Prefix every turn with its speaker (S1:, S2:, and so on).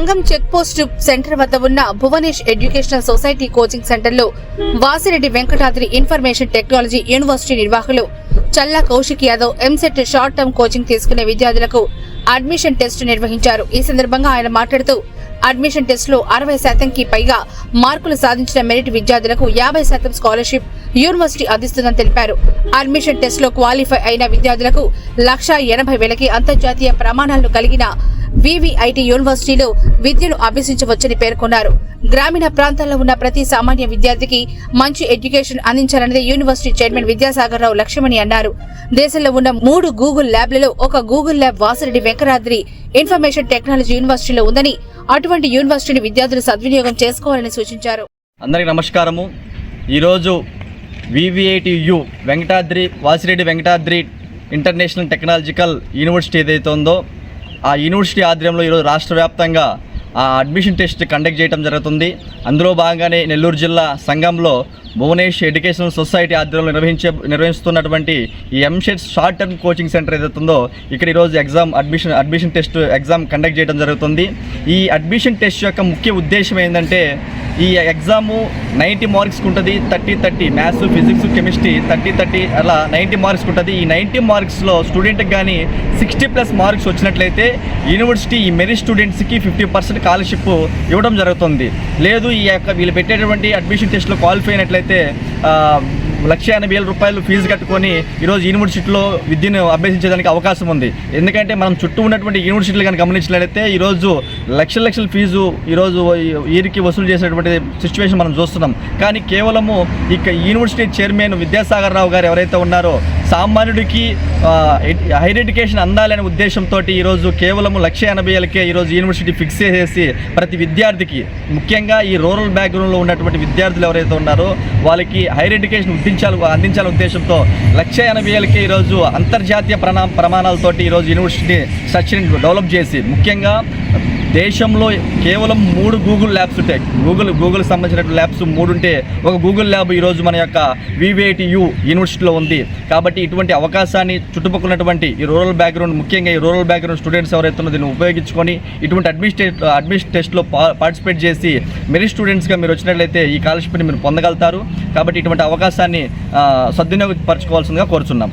S1: సంఘం check post centre వద్ద ఉన్న భువనేష్ ఎడ్యుకేషనల్ సొసైటీ కోచింగ్ సెంటర్లో Vasireddy Venkatadri information technology university నిర్వాహకులు Challa Kaushik Yadav EAMCET short term coaching తీసుకునే విద్యార్థులకు అడ్మిషన్ టెస్ట్ నిర్వహించారు. ఈ సందర్భంగా ఆయన మాట్లాడుతూ అడ్మిషన్ టెస్ట్లో అరవై శాతంకి పైగా మార్కులు సాధించిన మెరిట్ విద్యార్థులకు యాభై శాతం స్కాలర్షిప్ యూనివర్సిటీ అందిస్తుందని తెలిపారు. అడ్మిషన్ టెస్ట్లో క్వాలిఫై అయిన విద్యార్థులకు లక్షా ఎనభై వేలకి అంతర్జాతీయ ప్రమాణాలను కలిగిన వివిఐటి యూనివర్సిటీలో విద్యను అభ్యసించవచ్చని పేర్కొన్నారు. గ్రామీణ ప్రాంతాల్లో ఉన్న ప్రతి సామాన్య విద్యార్థికి మంచి ఎడ్యుకేషన్ అందించాలన్నది యూనివర్సిటీ చైర్మన్ విద్యాసాగర్ రావు లక్ష్యమని అన్నారు. దేశంలో ఉన్న మూడు గూగుల్ ల్యాబ్లలో ఒక Google lab Vasireddy Venkatadri information technology యూనివర్సిటీలో ఉందని అటువంటి యూనివర్సిటీని విద్యార్థులు సద్వినియోగం చేసుకోవాలని సూచించారు.
S2: అందరికీ నమస్కారము. ఈరోజు VVITU Venkatadri Vasireddy Venkatadri international technological university ఏదైతే ఉందో ఆ యూనివర్సిటీ ఆధ్వర్యంలో ఈరోజు రాష్ట్ర వ్యాప్తంగా ఆ అడ్మిషన్ టెస్ట్ కండక్ట్ చేయడం జరుగుతుంది. అందులో భాగంగానే నెల్లూరు జిల్లా సంఘంలో భువనేష్ ఎడ్యుకేషనల్ సొసైటీ ఆధ్వర్యంలో నిర్వహించే నిర్వహిస్తున్నటువంటి ఈ EAMCET short term coaching centre ఏదైతే ఉందో ఇక్కడ ఈరోజు exam admission admission test exam conduct చేయడం జరుగుతుంది. ఈ అడ్మిషన్ టెస్ట్ యొక్క ముఖ్య ఉద్దేశం ఏంటంటే ఈ ఎగ్జాము నైంటీ మార్క్స్కి ఉంటుంది thirty thirty maths physics chemistry thirty thirty అలా నైంటీ మార్క్స్కి ఉంటుంది. ఈ నైంటీ మార్క్స్లో స్టూడెంట్కి కానీ సిక్స్టీ ప్లస్ మార్క్స్ వచ్చినట్లయితే యూనివర్సిటీ ఈ మెరిట్ స్టూడెంట్స్కి ఫిఫ్టీ పర్సెంట్ స్కాలర్షిప్ ఇవ్వడం జరుగుతుంది. లేదు ఈ యొక్క వీళ్ళు పెట్టేటువంటి అడ్మిషన్ టెస్ట్లో క్వాలిఫై అయినట్లయితే లక్ష ఎనభై వేల రూపాయలు ఫీజు కట్టుకొని ఈరోజు యూనివర్సిటీలో విద్యను అభ్యసించేదానికి అవకాశం ఉంది. ఎందుకంటే మనం చుట్టూ ఉన్నటువంటి యూనివర్సిటీలు కానీ గమనించినట్లయితే ఈరోజు లక్షల లక్షల ఫీజు ఈరోజు వీరికి వసూలు చేసేటువంటి సిచ్యువేషన్ మనం చూస్తున్నాం. కానీ కేవలము ఇక యూనివర్సిటీ చైర్మన్ విద్యాసాగర్ రావు గారు ఎవరైతే ఉన్నారో సామాన్యుడికి హైర్ ఎడ్యుకేషన్ అందాలనే ఉద్దేశంతో ఈరోజు కేవలం లక్ష ఎనభై వేలకే ఈరోజు యూనివర్సిటీ ఫిక్స్ చేసేసి ప్రతి విద్యార్థికి ముఖ్యంగా ఈ రూరల్ బ్యాక్గ్రౌండ్లో ఉన్నటువంటి విద్యార్థులు ఎవరైతే ఉన్నారో వాళ్ళకి హైర్ ఎడ్యుకేషన్ ఉద్దించాలి అందించాలనే ఉద్దేశంతో లక్ష ఎనభై ఏళ్ళకే ఈరోజు అంతర్జాతీయ ప్రణా ప్రమాణాలతోటి ఈరోజు యూనివర్సిటీ స్ట్రక్చర్ని డెవలప్ చేసి ముఖ్యంగా దేశంలో కేవలం మూడు గూగుల్ ల్యాబ్స్ ఉంటాయి. గూగుల్ గూగుల్ సంబంధించిన ల్యాబ్స్ మూడు ఉంటే ఒక గూగుల్ ల్యాబ్ ఈరోజు మన యొక్క వివిఐటియు యూనివర్సిటీలో ఉంది. కాబట్టి ఇటువంటి అవకాశాన్ని చుట్టుపక్కల ఉన్నటువంటి ఈ రూరల్ బ్యాక్గ్రౌండ్ ముఖ్యంగా ఈ రూరల్ బ్యాక్గ్రౌండ్ స్టూడెంట్స్ ఎవరైతే దీన్ని ఉపయోగించుకొని ఇటువంటి అడ్మినిస్ట్రేట్ అడ్మిషన్ టెస్ట్లో పార్టిసిపేట్ చేసి మెరిట్ స్టూడెంట్స్గా మీరు వచ్చినట్లయితే ఈ స్కాలర్షిప్ని మీరు పొందగలుగుతారు. కాబట్టి ఇటువంటి అవకాశాన్ని సద్వినియోగపరచుకోవాల్సిందిగా కోరుచున్నాం.